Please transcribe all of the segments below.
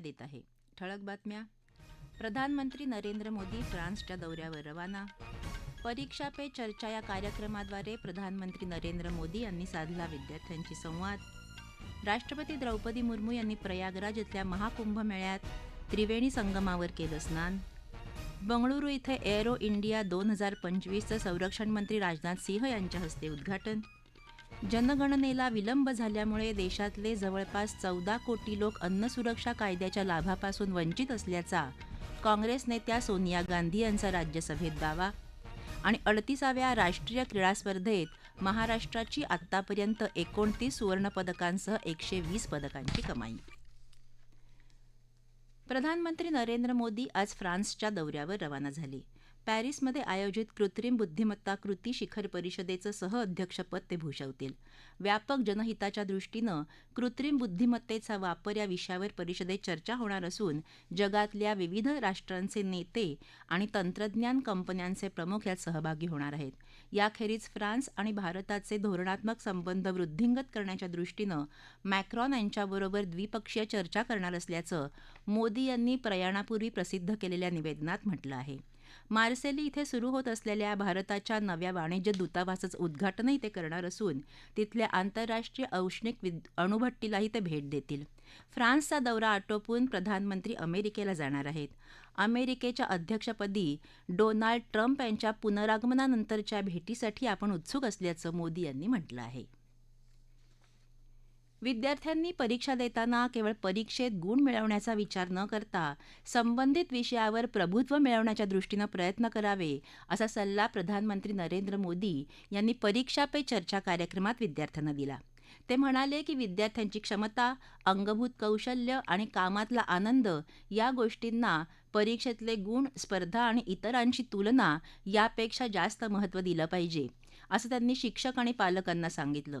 बातम्या देत आहे. ठळक बातम्या. प्रधानमंत्री नरेंद्र मोदी फ्रान्सच्या दौऱ्यावर रवाना. परीक्षा पे चर्चा या कार्यक्रमाद्वारे प्रधानमंत्री नरेंद्र मोदी यांनी साधला विद्यार्थ्यांशी संवाद. राष्ट्रपती द्रौपदी मुर्मू यांनी प्रयागराज इथल्या महाकुंभ मेळ्यात त्रिवेणी संगमावर केलं स्नान. बंगळुरू इथे एअरो इंडिया दोन हजार पंचवीसचं संरक्षण मंत्री राजनाथ सिंह यांच्या हस्ते उद्घाटन. जनगणनेला विलंब झाल्यामुळे देशातले जवळपास चौदा कोटी लोक अन्न सुरक्षा कायद्याच्या लाभापासून वंचित असल्याचा काँग्रेस नेत्या सोनिया गांधी यांचा राज्यसभेत दावा. आणि अडतीसाव्या राष्ट्रीय क्रीडा स्पर्धेत महाराष्ट्राची आत्तापर्यंत एकोणतीस सुवर्णपदकांसह एकशे वीस पदकांची कमाई. प्रधानमंत्री नरेंद्र मोदी आज फ्रान्सच्या दौऱ्यावर रवाना झाले. पॅरिसमध्ये आयोजित कृत्रिम बुद्धिमत्ता कृती शिखर परिषदेचं सहअध्यक्षपद ते भूषवतील. व्यापक जनहिताच्या दृष्टीनं कृत्रिम बुद्धिमत्तेचा वापर या विषयावर परिषदेत चर्चा होणार असून जगातल्या विविध राष्ट्रांचे नेते आणि तंत्रज्ञान कंपन्यांचे प्रमुख यात सहभागी होणार आहेत. याखेरीज फ्रान्स आणि भारताचे धोरणात्मक संबंध वृद्धिंगत करण्याच्या दृष्टीनं मॅक्रॉन यांच्याबरोबर द्विपक्षीय चर्चा करणार असल्याचं मोदी यांनी प्रयाणापूर्वी प्रसिद्ध केलेल्या निवेदनात म्हटलं आहे. मार्सेली इथे सुरू होत असलेल्या भारताच्या नव्या वाणिज्य दूतावासाचं उद्घाटनही ते करणार असून तिथल्या आंतरराष्ट्रीय औष्णिक अणुभट्टीलाही ते भेट देतील. फ्रान्सचा दौरा आटोपून प्रधानमंत्री अमेरिकेला जाणार आहेत. अमेरिकेच्या अध्यक्षपदी डोनाल्ड ट्रम्प यांच्या पुनरागमनानंतरच्या भेटीसाठी आपण उत्सुक असल्याचं मोदी यांनी म्हटलं आहे. विद्यार्थ्यांनी परीक्षा देताना केवळ परीक्षेत गुण मिळवण्याचा विचार न करता संबंधित विषयावर प्रभुत्व मिळवण्याच्या दृष्टीनं प्रयत्न करावे असा सल्ला प्रधानमंत्री नरेंद्र मोदी यांनी परीक्षा पे चर्चा कार्यक्रमात विद्यार्थ्यांना दिला. ते म्हणाले की विद्यार्थ्यांची क्षमता अंगभूत कौशल्य आणि कामातला आनंद या गोष्टींना परीक्षेतले गुण स्पर्धा आणि इतरांची तुलना यापेक्षा जास्त महत्त्व दिलं पाहिजे असं त्यांनी शिक्षक आणि पालकांना सांगितलं.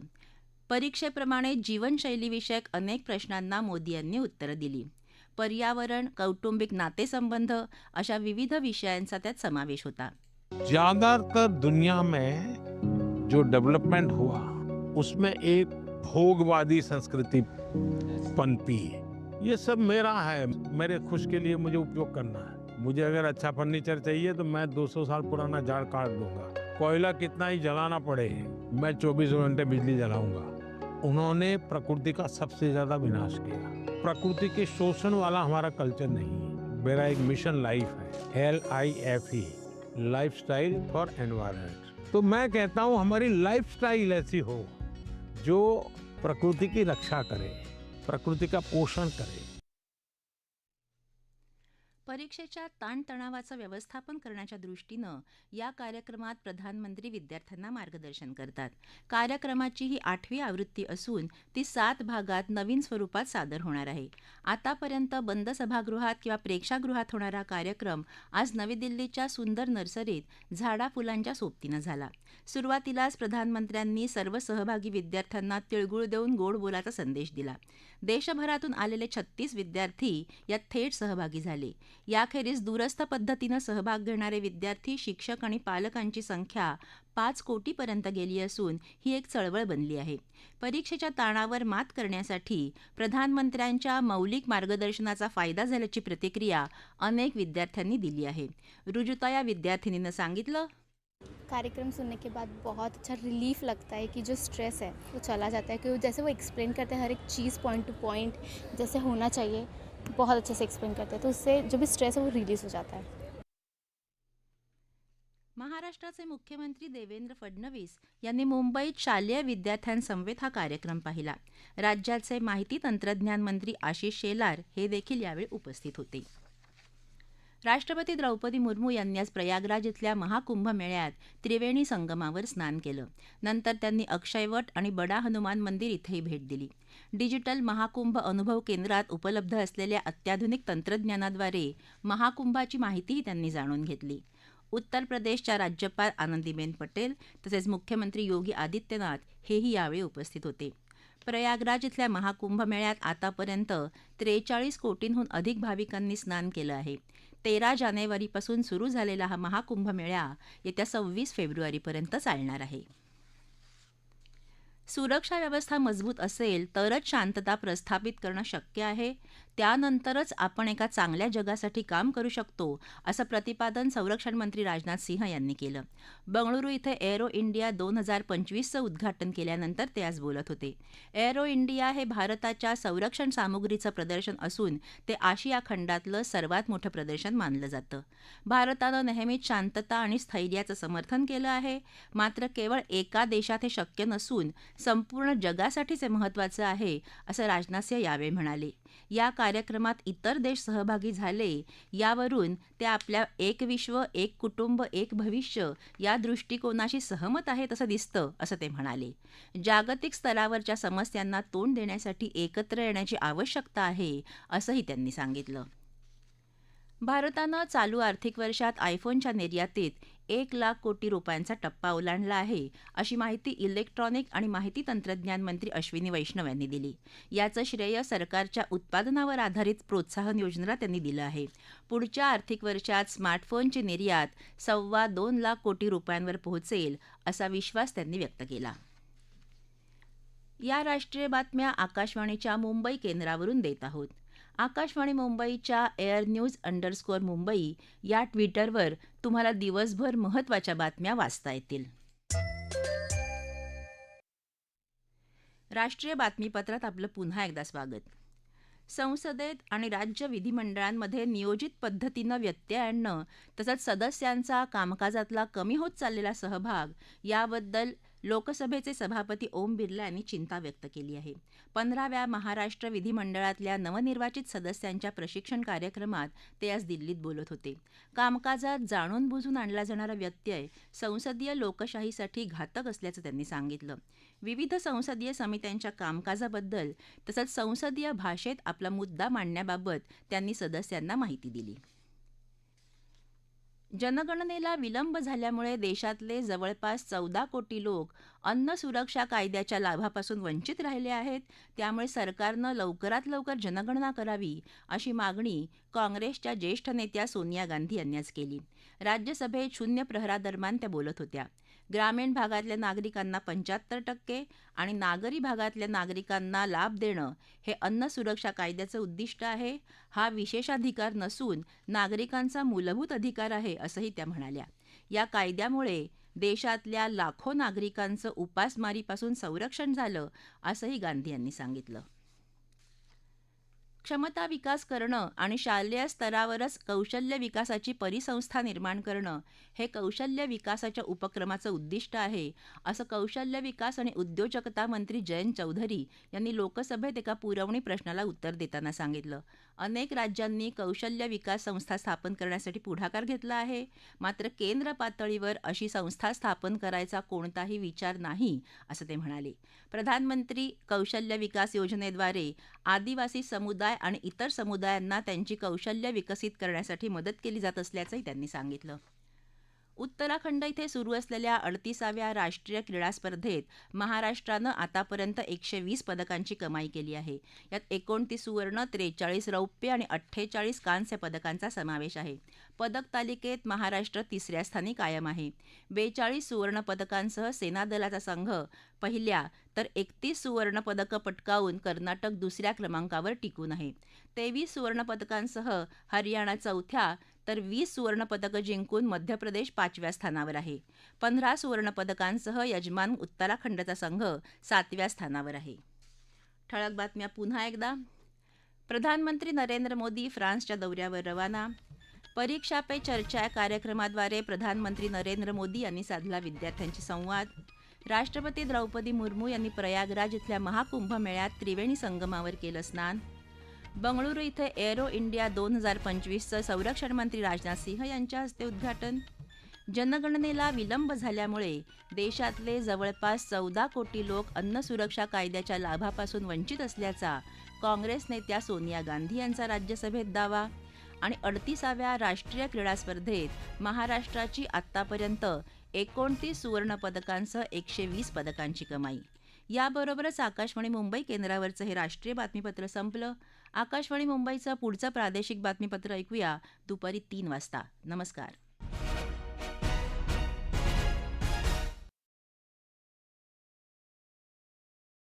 परीक्षेप्रमाणे जीवनशैलीविषयक अनेक प्रश्नांना मोदी यांनी उत्तरं दिली. पर्यावरण, कौटुंबिक नातेसंबंध अशा विविध विषयांचा त्यात समावेश होता. ज़्यादातर दुनिया में जो डेवलपमेंट हुआ, उसमें एक भोगवादी संस्कृति पनपी है। ये सब मेरा है। मेरे खुश के लिए मुझे उपयोग करना है। मुझे अगर अच्छा फर्नीचर चाहिए तो मैं 200 साल पुराना झाड़ काट दूँगा। कोयला कितना ही जलाना पड़े, मैं 24 घंटे बिजली जलाऊँगा। उन्होंने प्रकृति का सबसे ज़्यादा विनाश किया। प्रकृति के शोषण वाला हमारा कल्चर नहीं है। मेरा एक मिशन लाइफ है। L I F E lifestyle for environment तो मैं कहता हूँ, हमारी लाइफ स्टाइल ऐसी हो, जो प्रकृति की रक्षा करे, प्रकृति का पोषण करे। परीक्षेच्या ताणतणावाचं व्यवस्थापन करण्याच्या दृष्टीनं या कार्यक्रमात प्रधानमंत्री विद्यार्थ्यांना मार्गदर्शन करतात. कार्यक्रमाची ही आठवी आवृत्ती असून ती सात भागात नवीन स्वरूपात सादर होणार आहे. आतापर्यंत बंद सभागृहात किंवा प्रेक्षागृहात होणारा कार्यक्रम आज नवी दिल्लीच्या सुंदर नर्सरीत झाडा फुलांच्या सोबतीनं झाला. सुरुवातीलाच प्रधानमंत्र्यांनी सर्व सहभागी विद्यार्थ्यांना तिळगुळ देऊन गोड बोलाचा संदेश दिला. देशभरातून आलेले छत्तीस विद्यार्थी यात थेट सहभागी झाले. याखेरीज दूरस्थ पद्धतीनं सहभाग घेणारे विद्यार्थी शिक्षक आणि पालकांची संख्या पाच कोटीपर्यंत गेली असून ही एक चळवळ बनली आहे. परीक्षेच्या ताणावर मात करण्यासाठी प्रधानमंत्र्यांच्या मौलिक मार्गदर्शनाचा फायदा झाल्याची प्रतिक्रिया अनेक विद्यार्थ्यांनी दिली आहे. रुजुता या विद्यार्थिनीनं सांगितलं कार्यक्रम सुनने के बाद बहुत अच्छा रिलीफ लगता है कि जो स्ट्रेस है वो चला जाता है। क्योंकि जैसे वो एक्सप्लेन करते हैं हर एक चीज़ पॉइंट टू पॉइंट जैसे होना चाहिए बहुत अच्छे से एक्सप्लेन करते हैं। तो उससे जो भी स्ट्रेस है वो रिलीज़ हो जाता है। महाराष्ट्राचे मुख्यमंत्री देवेंद्र फडणवीस यांनी मुंबईत शालेय विद्यार्थ्यांसमवेत हा कार्यक्रम पाहिला. राज्याचे माहिती तंत्रज्ञान मंत्री आशिष शेलार हे देखील यावेळी उपस्थित होते. राष्ट्रपती द्रौपदी मुर्मू यांनी आज प्रयागराज इथल्या महाकुंभ मेळ्यात त्रिवेणी संगमावर स्नान केलं. नंतर त्यांनी अक्षयवट आणि बडा हनुमान मंदिर इथेही भेट दिली. डिजिटल महाकुंभ अनुभव केंद्रात उपलब्ध असलेल्या अत्याधुनिक तंत्रज्ञानाद्वारे महाकुंभाची माहितीही त्यांनी जाणून घेतली. उत्तर प्रदेशच्या राज्यपाल आनंदीबेन पटेल तसेच मुख्यमंत्री योगी आदित्यनाथ हेही यावेळी उपस्थित होते. प्रयागराज इथल्या महाकुंभ मेळ्यात आतापर्यंत त्रेचाळीस कोटींहून अधिक भाविकांनी स्नान केलं आहे. तेरा जानेवारीपासून सुरू झालेला हा महाकुंभ मेळा येत्या सव्वीस फेब्रुवारीपर्यंत चालणार आहे. सुरक्षा व्यवस्था मजबूत असेल तरच शांतता प्रस्थापित करणं शक्य आहे. त्यानंतरच आपण एका चांगल्या जगासाठी काम करू शकतो असं प्रतिपादन संरक्षण मंत्री राजनाथ सिंह यांनी केलं. बंगळुरू इथे एअरो इंडिया दोन हजार पंचवीसचं उद्घाटन केल्यानंतर ते आज बोलत होते. एअरो इंडिया हे भारताच्या संरक्षण सामुग्रीचं प्रदर्शन असून ते आशिया खंडातलं सर्वात मोठं प्रदर्शन मानलं जातं. भारतानं नेहमीच शांतता आणि स्थैर्याचं समर्थन केलं आहे. मात्र केवळ एका देशात हे शक्य नसून संपूर्ण जगासाठीच हे महत्त्वाचं आहे असं राजनाथ सिंह यावेळी म्हणाले. या कार्यक्रमात इतर देश सहभागी झाले यावरून ते आपल्या एक विश्व एक कुटुंब एक भविष्य या दृष्टिकोनाशी सहमत आहेत असं दिसतं असं ते म्हणाले. जागतिक स्तरावरच्या समस्यांना तोंड देण्यासाठी एकत्र येण्याची आवश्यकता आहे असंही त्यांनी सांगितलं. भारतानं चालू आर्थिक वर्षात आयफोनच्या निर्यातीत एक लाख कोटी रुपयांचा टप्पा ओलांडला आहे अशी माहिती इलेक्ट्रॉनिक आणि माहिती तंत्रज्ञान मंत्री अश्विनी वैष्णव यांनी दिली. याचं श्रेय सरकारच्या उत्पादनावर आधारित प्रोत्साहन योजनेला त्यांनी दिलं आहे. पुढच्या आर्थिक वर्षात स्मार्टफोनची निर्यात सव्वा दोन लाख कोटी रुपयांवर पोहोचेल असा विश्वास त्यांनी व्यक्त केला. या राष्ट्रीय बातम्या आकाशवाणीच्या मुंबई केंद्रावरून देत आहोत. आकाशवाणी मुंबईच्या एअर न्यूज अंडरस्कोअर मुंबई या ट्विटरवर तुम्हाला दिवसभर महत्त्वाच्या बातम्या वाचता येतील. राष्ट्रीय बातमीपत्रात आपलं पुन्हा एकदा स्वागत. संसदेत आणि राज्य विधिमंडळांमध्ये नियोजित पद्धतीनं व्यत्यय आणणं तसंच सदस्यांचा कामकाजातला कमी होत चाललेला सहभाग याबद्दल लोकसभेचे सभापती ओम बिर्ला यांनी चिंता व्यक्त केली आहे. पंधराव्या महाराष्ट्र विधिमंडळातल्या नवनिर्वाचित सदस्यांच्या प्रशिक्षण कार्यक्रमात ते आज दिल्लीत बोलत होते. कामकाजात जाणून बुजून आणला जाणारा व्यत्यय संसदीय लोकशाहीसाठी घातक असल्याचं त्यांनी सांगितलं. विविध संसदीय समित्यांच्या कामकाजाबद्दल तसंच संसदीय भाषेत आपला मुद्दा मांडण्याबाबत त्यांनी सदस्यांना माहिती दिली. जनगणनेला विलंब झाल्यामुळे देशातले जवळपास चौदा कोटी लोक अन्न सुरक्षा कायद्याच्या लाभापासून वंचित राहिले आहेत. त्यामुळे सरकारनं लवकरात लवकर जनगणना करावी अशी मागणी काँग्रेसच्या ज्येष्ठ नेत्या सोनिया गांधी यांनी आज केली. राज्यसभेत शून्य प्रहरादरम्यान त्या बोलत होत्या. ग्रामीण भागातल्या नागरिकांना पंच्याहत्तर टक्के आणि नागरी भागातल्या नागरिकांना लाभ देणं हे अन्न सुरक्षा कायद्याचं उद्दिष्ट आहे. हा विशेषाधिकार नसून नागरिकांचा मूलभूत अधिकार आहे असंही त्या म्हणाल्या. या कायद्यामुळे देशातल्या लाखो नागरिकांचं उपासमारीपासून संरक्षण झालं असंही गांधी यांनी सांगितलं. क्षमता विकास करणं आणि शालेय स्तरावरच कौशल्य विकासाची परिसंस्था निर्माण करणं हे कौशल्य विकासाच्या उपक्रमाचं उद्दिष्ट आहे. असं कौशल्य विकास आणि उद्योजकता मंत्री जयंत चौधरी यांनी लोकसभेत एका पुरवणी प्रश्नाला उत्तर देताना सांगितलं. अनेक राज्यांनी कौशल्य विकास संस्था स्थापन करण्यासाठी पुढाकार घेतला आहे. मात्र केंद्र पातळीवर अशी संस्था स्थापन करायचा कोणताही विचार नाही असं ते म्हणाले. प्रधानमंत्री कौशल्य विकास योजनेद्वारे आदिवासी समुदाय आणि इतर समुदायांना त्यांची कौशल्य विकसित करण्यासाठी मदत केली जात असल्याचंही त्यांनी सांगितलं. उत्तराखंड इथे सुरू असलेल्या अडतीसाव्या राष्ट्रीय क्रीडा स्पर्धेत महाराष्ट्रानं आतापर्यंत एकशे वीस पदकांची कमाई केली आहे. यात एकोणतीस सुवर्ण त्रेचाळीस रौप्य आणि अठ्ठेचाळीस कांस्य पदकांचा समावेश आहे. पदक तालिकेत महाराष्ट्र तिसऱ्या स्थानी कायम आहे. बेचाळीस सुवर्ण पदकांसह सेना दलाचा संघ पहिल्या तर एकतीस सुवर्णपदकं पटकावून कर्नाटक दुसऱ्या क्रमांकावर टिकून आहे. तेवीस सुवर्णपदकांसह हरियाणा चौथ्या तर वीस सुवर्णपदकं जिंकून मध्य प्रदेश पाचव्या स्थानावर आहे. पंधरा सुवर्णपदकांसह यजमान उत्तराखंडचा संघ सातव्या स्थानावर आहे. ठळक बातम्या पुन्हा एकदा. प्रधानमंत्री नरेंद्र मोदी फ्रान्सच्या दौऱ्यावर रवाना. परीक्षा पे चर्चा कार्यक्रमाद्वारे प्रधानमंत्री नरेंद्र मोदी यांनी साधला विद्यार्थ्यांशी संवाद. राष्ट्रपती द्रौपदी मुर्मू यांनी प्रयागराज इथल्या महाकुंभ मेळ्यात त्रिवेणी संगमावर केलं स्नान. बंगळुरू इथे एअरो इंडिया दोन हजार पंचवीसचं संरक्षण मंत्री राजनाथ सिंह यांच्या हस्ते उद्घाटन. जनगणनेला विलंब झाल्यामुळे देशातले जवळपास चौदा कोटी लोक अन्न सुरक्षा कायद्याच्या लाभापासून वंचित असल्याचा काँग्रेस नेत्या सोनिया गांधी यांचा राज्यसभेत दावा आणि अडतीसाव्या राष्ट्रीय क्रीडा स्पर्धेत महाराष्ट्राची आत्तापर्यंत एकोणतीस सुवर्ण पदकांसह एकशे वीस पदकांची कमाई. याबरोबरच आकाशवाणी मुंबई केंद्रावरचं हे राष्ट्रीय बातमीपत्र संपलं. आकाशवाणी मुंबईचं पुढचं प्रादेशिक बातमीपत्र ऐकूया दुपारी तीन वाजता. नमस्कार.